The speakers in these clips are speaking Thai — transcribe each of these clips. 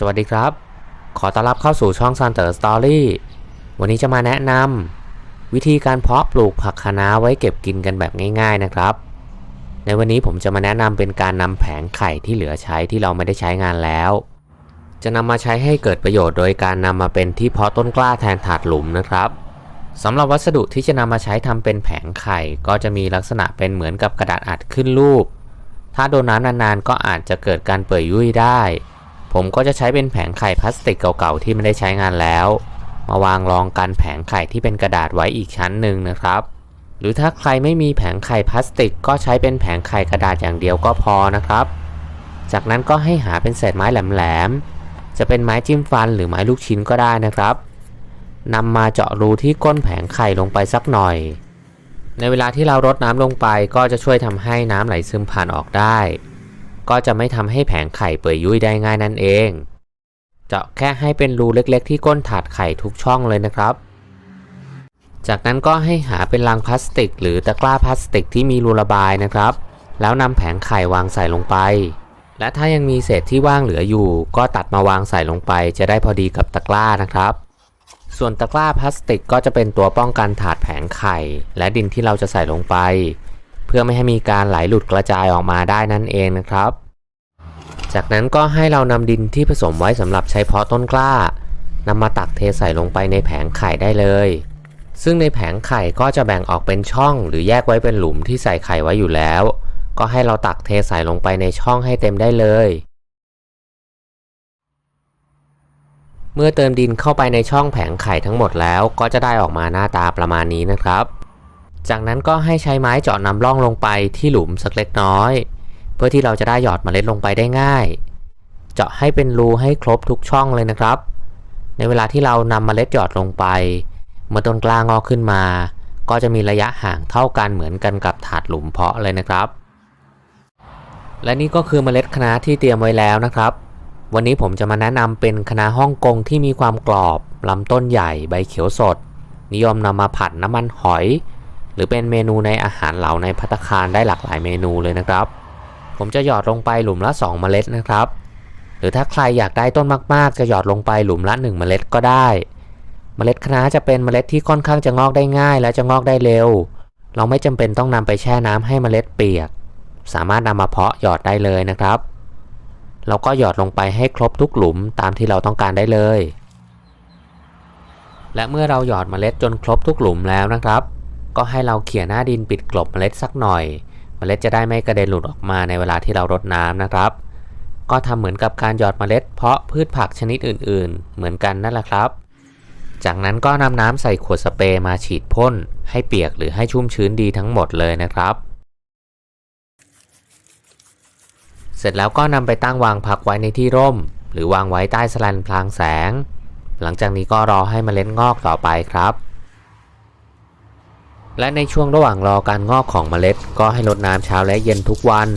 สวัสดีครับ ขอต้อนรับเข้าสู่ช่อง Sunter Story วันนี้จะมาแนะนำวิธีการเพาะปลูกผักคะน้าไว้เก็บกินกันแบบง่าย ๆนะครับ ในวันนี้ผมจะมาแนะนำเป็นการนำแผงไข่ที่เหลือใช้ที่เราไม่ได้ใช้งานแล้ว จะนำมาใช้ให้เกิดประโยชน์โดยการนำมาเป็นที่เพาะต้นกล้าแทนถาดหลุมนะครับสำหรับวัสดุที่จะนำมาใช้ทำเป็นแผงไข่ ก็จะมีลักษณะเป็นเหมือนกับกระดาษอัดขึ้นรูป ถ้าโดนน้ำนานๆก็อาจจะเกิดการเปื่อยยุ่ยได้ ผมก็จะใช้เป็นแผงไข่พลาสติกเก่าๆที่ไม่ได้ใช้งานแล้ว มาวางรองกันแผงไข่ที่เป็นกระดาษไว้อีกชั้นหนึ่งนะครับ หรือถ้าใครไม่มีแผงไข่พลาสติก ก็ใช้เป็นแผงไข่กระดาษอย่างเดียวก็พอนะครับ จากนั้นก็ให้หาเป็นเศษไม้แหลมๆจะเป็นไม้จิ้มฟันหรือไม้ลูกชิ้นก็ได้นะครับนำมาเจาะรูที่ก้นแผงไข่ลงไปสักหน่อย ในเวลาที่เรารดน้ำลงไปก็จะช่วยทำให้น้ำไหลซึมผ่านออกได้ ก็จะไม่ทำให้แผงไข่เปื่อยยุ่ยได้ง่ายนั่นเอง เจาะแค่ให้เป็นรูเล็กๆ ที่ก้นถาดไข่ทุกช่องเลยนะครับ จากนั้นก็ให้หาเป็นลังพลาสติก หรือตะกร้าพลาสติกที่มีรูระบายนะครับ แล้วนำแผงไข่วางใส่ลงไป และถ้ายังมีเศษที่ว่างเหลืออยู่ ก็ตัดมาวางใส่ลงไป จะได้พอดีกับตะกร้านะครับส่วนตะกร้าพลาสติกก็จะเป็นตัวป้องกันถาดแผงไข่ และดินที่เราจะใส่ลงไป เพื่อไม่ให้มีการไหลหลุดกระจายออกมาได้นั่นเองนะครับ จากนั้นก็ให้เรานำดินที่ผสมไว้สำหรับใช้เพาะต้นกล้านำมาตักเทใส่ลงไปในแผงไข่ได้เลย ซึ่งในแผงไข่ก็จะแบ่งออกเป็นช่อง หรือแยกไว้เป็นหลุมที่ใส่ไข่ไว้อยู่แล้ว ก็ให้เราตักเทใส่ลงไปในช่องให้เต็มได้เลย เมื่อเติมดินเข้าไปในช่องแผงไข่ทั้งหมดแล้วก็จะได้ออกมาหน้าตาประมาณนี้นะครับ จากนั้นก็ให้ใช้ไม้เจาะนำร่องลงไปที่หลุมสักเล็กน้อย เพื่อที่เราจะได้หยอดเมล็ดลงไปได้ง่าย เจาะให้เป็นรูให้ครบทุกช่องเลยนะครับ ในเวลาที่เรานำเมล็ดหยอดลงไป เมื่อต้นกล้างอกขึ้นมา ก็จะมีระยะห่างเท่ากันเหมือนกันกับถาดหลุมเพาะเลยนะครับ และนี่ก็คือเมล็ดคะน้าที่เตรียมไว้แล้วนะครับ วันนี้ผมจะมาแนะนำเป็นคะน้าฮ่องกงที่มีความกรอบลำต้นใหญ่ใบเขียวสด นิยมนำมาผัดน้ำมันหอย หรือเป็นเมนูในอาหารเหล่าในพัตคารได้หลากหลายเมนูเลยนะครับ ผมจะหยอดลงไปหลุมละ 2 เมล็ดนะครับ หรือถ้าใครอยากได้ต้นมากๆ จะหยอดลงไปหลุมละ 1 เมล็ดก็ได้ เมล็ดคะน้าจะเป็นเมล็ดที่ค่อนข้างจะงอกได้ง่าย และจะงอกได้เร็ว เราไม่จำเป็นต้องนำไปแช่น้ำให้เมล็ดเปียก สามารถนำมาเพาะหยอดได้เลยนะครับเราก็หยอดลงไปให้ครบทุกหลุมตามที่เราต้องการได้เลย และเมื่อเราหยอดเมล็ดจนครบทุกหลุมแล้วนะครับ ก็ให้เราเขี่ยหน้าดินปิดกลบเมล็ดสักหน่อย เมล็ดจะได้ไม่กระเด็นหลุดออกมาในเวลาที่เรารดน้ำนะครับ ก็ทำเหมือนกับการหยอดเมล็ด เพาะพืชผักชนิดอื่น ๆ เหมือนกันนั่นแหละครับ จากนั้นก็นำน้ำใส่ขวดสเปรย์มาฉีดพ่น ให้เปียกหรือให้ชุ่มชื้นดีทั้งหมดเลยนะครับ เสร็จแล้วก็นำไปตั้งวางพักไว้ในที่ร่ม หรือวางไว้ใต้สลันพลางแสง หลังจากนี้ก็รอให้เมล็ดงอกต่อไปครับ และในช่วงระหว่างรอการงอกของเมล็ด ก็ให้รดน้ำเช้าและเย็นทุกวัน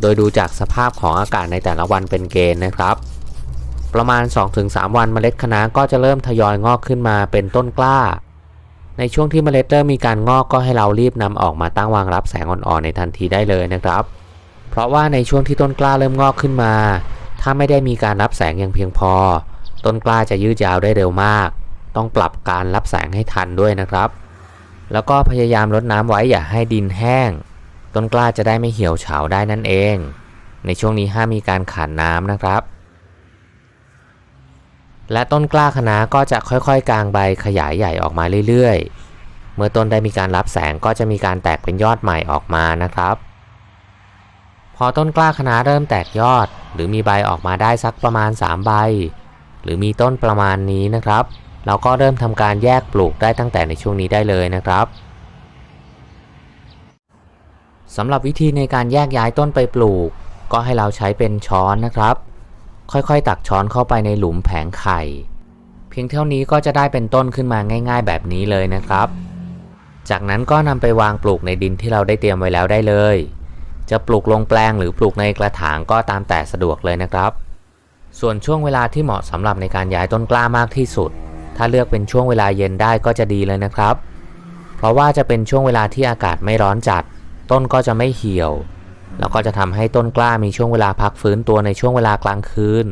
โดยดูจากสภาพของอากาศในแต่ละวันเป็นเกณฑ์นะครับ ประมาณ 2-3 วันเมล็ดคะน้าก็จะเริ่มทยอยงอกขึ้นมาเป็นต้นกล้า ในช่วงที่เมล็ดเริ่มมีการงอกก็ให้เรารีบนำออกมาตั้งวางรับแสงอ่อนๆในทันทีได้เลยนะครับ เพราะว่าในช่วงที่ต้นกล้าเริ่มงอกขึ้นมา ถ้าไม่ได้มีการรับแสงอย่างเพียงพอ ต้นกล้าจะยืดยาวได้เร็วมาก ต้องปรับการรับแสงให้ทันด้วยนะครับ แล้วก็พยายามรดน้ำไว้อย่าให้ดินแห้ง ต้นกล้าจะได้ไม่เหี่ยวเฉาได้นั่นเอง ในช่วงนี้ห้ามมีการขาดน้ำนะครับ และต้นกล้าคะน้าก็จะค่อยๆกางใบขยายใหญ่ออกมาเรื่อยๆ เมื่อต้นได้มีการรับแสงก็จะมีการแตกเป็นยอดใหม่ออกมานะครับ พอต้นกล้าคะน้าเริ่มแตกยอด หรือมีใบออกมาได้สักประมาณ 3 ใบ หรือมีต้นประมาณนี้นะครับ เราก็เริ่มทำการแยกปลูกได้ตั้งแต่ในช่วงนี้ได้เลยนะครับสำหรับวิธีในการแยกย้ายต้นไปปลูก ก็ให้เราใช้เป็นช้อนนะครับ ค่อยๆ ตักช้อนเข้าไปในหลุมแผงไข่ เพียงเท่านี้ก็จะได้เป็นต้นขึ้นมาง่าย ๆ แบบนี้เลยนะครับ จากนั้นก็นำไปวางปลูกในดินที่เราได้เตรียมไว้แล้วได้เลย จะปลูกลงแปลงหรือปลูกในกระถางก็ตามแต่สะดวกเลยนะครับ ส่วนช่วงเวลาที่เหมาะสำหรับในการย้ายต้นกล้ามากที่สุด ถ้าเลือกเป็นช่วงเวลาเย็นได้ก็จะดีเลยนะครับ เพราะว่าจะเป็นช่วงเวลาที่อากาศไม่ร้อนจัด ต้นก็จะไม่เหี่ยว แล้วก็จะทำให้ต้นกล้ามีช่วงเวลาพักฟื้นตัวในช่วงเวลากลางคืน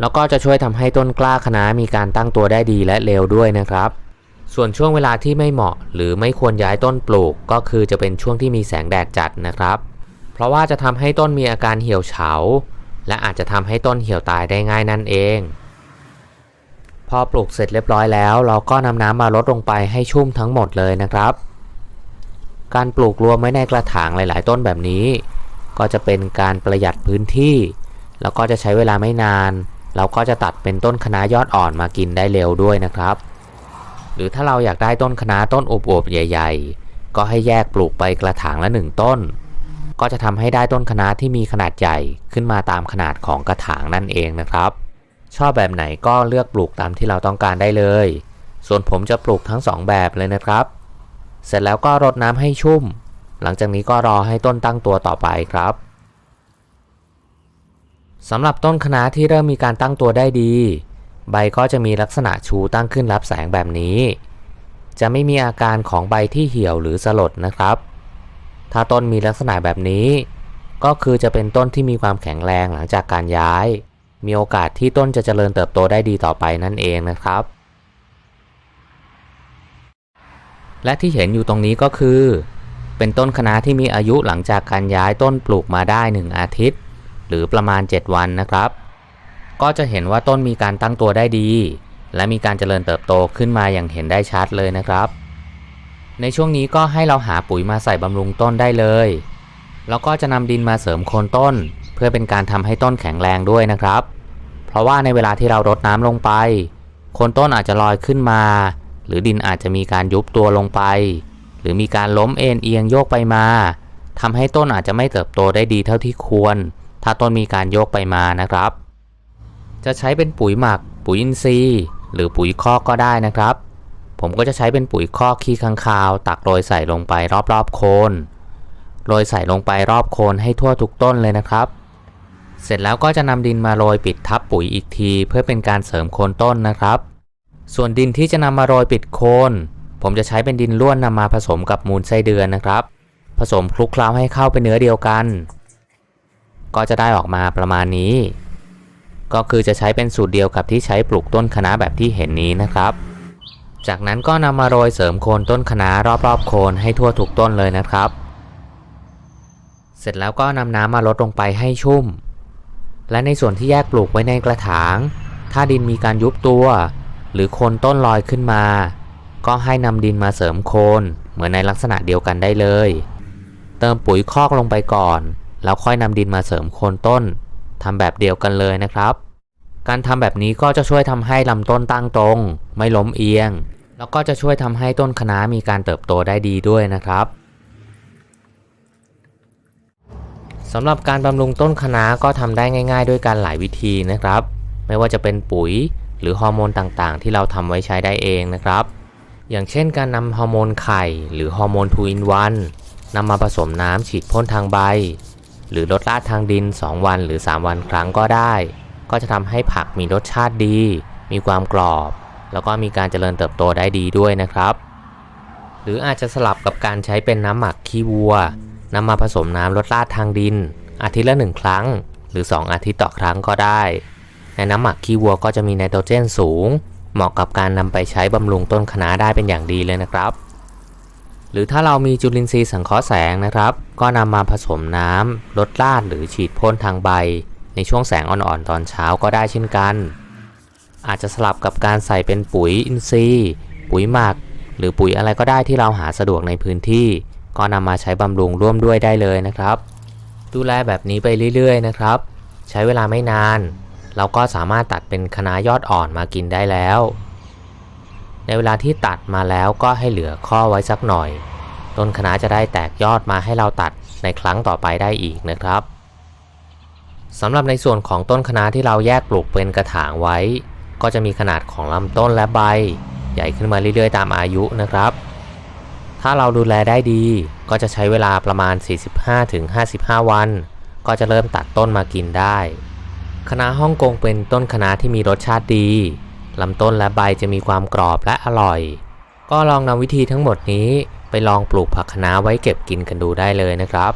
แล้วก็จะช่วยทำให้ต้นกล้าคณะมีการตั้งตัวได้ดีและเร็วด้วยนะครับ ส่วนช่วงเวลาที่ไม่เหมาะ หรือไม่ควรย้ายต้นปลูกก็คือจะเป็นช่วงที่มีแสงแดดจัดนะครับ เพราะว่าจะทำให้ต้นมีอาการเหี่ยวเฉา และอาจจะทำให้ต้นเหี่ยวตายได้ง่ายนั่นเอง พอปลูกเสร็จเรียบร้อยแล้ว เราก็นำน้ำมาลดลงไปให้ชุ่มทั้งหมดเลยนะครับ การปลูกรวมไว้ในกระถางหลาย ๆ ต้นแบบนี้ ก็จะเป็นการประหยัดพื้นที่ แล้วก็จะใช้เวลาไม่นาน เราก็จะตัดเป็นต้นคะน้ายอดอ่อนมากินได้เร็วด้วยนะครับ หรือถ้าเราอยากได้ต้นคะน้าต้นอวบๆใหญ่ ๆ ก็ให้แยกปลูกไปกระถางละหนึ่งต้น ก็จะทำให้ได้ต้นคะน้าที่มีขนาดใหญ่ขึ้นมาตามขนาดของกระถางนั่นเองนะครับ ชอบแบบไหนก็เลือกปลูกตามที่เราต้องการได้เลย ส่วนผมจะปลูกทั้งสองแบบเลยนะครับ เสร็จแล้วก็รดน้ำให้ชุ่ม หลังจากนี้ก็รอให้ต้นตั้งตัวต่อไปครับสำหรับต้นคะน้าที่เริ่มมีการตั้งตัวได้ดี ใบก็จะมีลักษณะชูตั้งขึ้นรับแสงแบบนี้ จะไม่มีอาการของใบที่เหี่ยวหรือสลดนะครับ ถ้าต้นมีลักษณะแบบนี้ ก็คือจะเป็นต้นที่มีความแข็งแรงหลังจากการย้าย มีโอกาสที่ต้นจะเจริญเติบโตได้ดีต่อไปนั่นเองนะครับ และที่เห็นอยู่ตรงนี้ก็คือ เป็นต้นคณะที่มีอายุหลังจากการย้ายต้นปลูกมาได้ 1 อาทิตย์ หรือประมาณ 7 วันนะครับ ก็จะเห็นว่าต้นมีการตั้งตัวได้ดี และมีการเจริญเติบโตขึ้นมาอย่างเห็นได้ชัดเลยนะครับ ในช่วงนี้ก็ให้เราหาปุ๋ยมาใส่บำรุงต้นได้เลย แล้วก็จะนำดินมาเสริมโคนต้น เพื่อเป็นการทำให้ต้นแข็งแรงด้วยนะครับ เพราะว่าในเวลาที่เรารดน้ำลงไปโคนต้นอาจจะลอยขึ้นมา หรือดินอาจจะมีการยุบตัวลงไป หรือมีการล้มเอ็นเอียงโยกไปมาทำให้ต้นอาจจะไม่เติบโตได้ดีเท่าที่ควร ถ้าต้นมีการโยกไปมานะครับ จะใช้เป็นปุ๋ยหมัก ปุ๋ยอินทรีย์ หรือปุ๋ยคอกก็ได้นะครับ ผมก็จะใช้เป็นปุ๋ยคอกขี้ค้างคาว ตักโรยใส่ลงไปรอบๆโคนโรยใส่ลงไปรอบโคนให้ทั่วทุกต้นเลยนะครับ เสร็จแล้วก็จะนำดินมาโรยปิดทับปุ๋ยอีกที เพื่อเป็นการเสริมโคนต้นนะครับ ส่วนดินที่จะนำมาโรยปิดโคน ผมจะใช้เป็นดินล้วนนำมาผสมกับมูลไส้เดือนนะครับ ผสมคลุกเคล้าให้เข้าเป็นเนื้อเดียวกัน ก็จะได้ออกมาประมาณนี้ ก็คือจะใช้เป็นสูตรเดียวกับที่ใช้ปลูกต้นคะน้าแบบที่เห็นนี้นะครับ จากนั้นก็นำมาโรยเสริมโคนต้นคะน้ารอบๆ โคนให้ทั่วทุกต้นเลยนะครับ เสร็จแล้วก็นำน้ำมาลดลงไปให้ชุ่ม และในส่วนที่แยกปลูกไว้ในกระถาง ถ้าดินมีการยุบตัว หรือโคนต้นลอยขึ้นมา ก็ให้นำดินมาเสริมโคนเหมือนในลักษณะเดียวกันได้เลย เติมปุ๋ยคอกลงไปก่อน แล้วค่อยนำดินมาเสริมโคนต้นทำแบบเดียวกันเลยนะครับ การทำแบบนี้ก็จะช่วยทำให้ลำต้นตั้งตรง ไม่ล้มเอียง แล้วก็จะช่วยทำให้ต้นคะน้ามีการเติบโตได้ดีด้วยนะครับ สำหรับการบำรุงต้นคะน้าก็ทำได้ง่าย ๆ ด้วยการหลายวิธีนะครับ ไม่ว่าจะเป็นปุ๋ยหรือฮอร์โมนต่างๆ ที่เราทำไว้ใช้ได้เองนะครับ อย่างเช่นการนำฮอร์โมนไข่ หรือฮอร์โมนทูอินวันนำมาผสมน้ำฉีดพ่นทางใบ หรือลดราดทางดิน 2 วันหรือ 3 วันครั้งก็ได้ ก็จะทำให้ผักมีรสชาติดี มีความกรอบ แล้วก็มีการเจริญเติบโตได้ดีด้วยนะครับ หรืออาจจะสลับกับการใช้เป็นน้ำหมักขี้วัว นำมาผสมน้ำลดราดทางดิน อาทิตย์ละหนึ่งครั้ง หรือ 2 อาทิตย์ต่อครั้งก็ได้ ในน้ำหมักขี้วัวก็จะมีไนโตรเจนสูง เหมาะกับการนำไปใช้บำรุงต้นคะน้าได้เป็นอย่างดีเลยนะครับ หรือถ้าเรามีจุลินทรีย์สังเคราะห์แสงนะครับ ก็นำมาผสมน้ำลดราดหรือฉีดพ่นทางใบ ในช่วงแสงอ่อนๆตอนเช้าก็ได้เช่นกัน อาจจะสลับกับการใส่เป็นปุ๋ยอินทรีย์ ปุ๋ยหมัก หรือปุ๋ยอะไรก็ได้ที่เราหาสะดวกในพื้นที่ ก็นำมาใช้บำรุงร่วมด้วยได้เลยนะครับ ดูแลแบบนี้ไปเรื่อยๆนะครับ ใช้เวลาไม่นาน เราก็สามารถตัดเป็นคะน้ายอดอ่อนมากินได้แล้ว ในเวลาที่ตัดมาแล้วก็ให้เหลือข้อไว้สักหน่อย ต้นคะน้าจะได้แตกยอดมาให้เราตัดในครั้งต่อไปได้อีกนะครับสำหรับในส่วนของต้นคะน้าที่เราแยกปลูกเป็นกระถางไว้ ก็จะมีขนาดของลำต้นและใบ ใหญ่ขึ้นมาเรื่อยๆ ตามอายุนะครับ ถ้าเราดูแลได้ดีก็จะใช้เวลาประมาณ 45-55 วัน ก็จะเริ่มตัดต้นมากินได้คะน้าฮ่องกงเป็นต้นคะน้าที่มีรสชาติดีลำต้นและใบจะมีความกรอบและอร่อย ก็ลองนำวิธีทั้งหมดนี้ไปลองปลูกผักคะน้าไว้เก็บกินกันดูได้เลยนะครับ